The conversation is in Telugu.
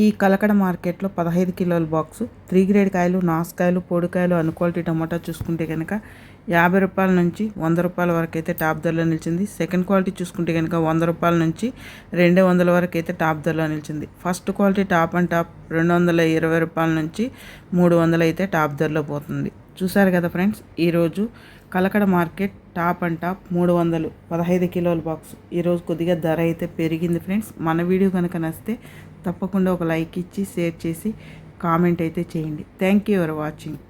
ఈ కలకడ మార్కెట్లో పదహైదు కిలోల బాక్సు త్రీ గ్రేడ్ కాయలు నాసుకాయలు పొడికాయలు అన్ క్వాలిటీ టమాటా చూసుకుంటే కనుక యాభై రూపాయల నుంచి వంద రూపాయల వరకు అయితే టాప్ ధరలో నిలిచింది. సెకండ్ క్వాలిటీ చూసుకుంటే కనుక వంద రూపాయల నుంచి రెండు వందల వరకు అయితే టాప్ ధరలో నిలిచింది. First quality top and top రెండు వందల ఇరవై రూపాయల నుంచి మూడు వందలు అయితే టాప్ ధరలో పోతుంది. చూసారు కదా ఫ్రెండ్స్? ఈరోజు Kalakada market top and top మూడు వందలు పదహైదు కిలోల బాక్స్. ఈరోజు కొద్దిగా ధర అయితే పెరిగింది ఫ్రెండ్స్. మన వీడియో కనుక నచ్చితే తప్పకుండా ఒక లైక్ ఇచ్చి షేర్ చేసి కామెంట్ అయితే చేయండి. Thank you for watching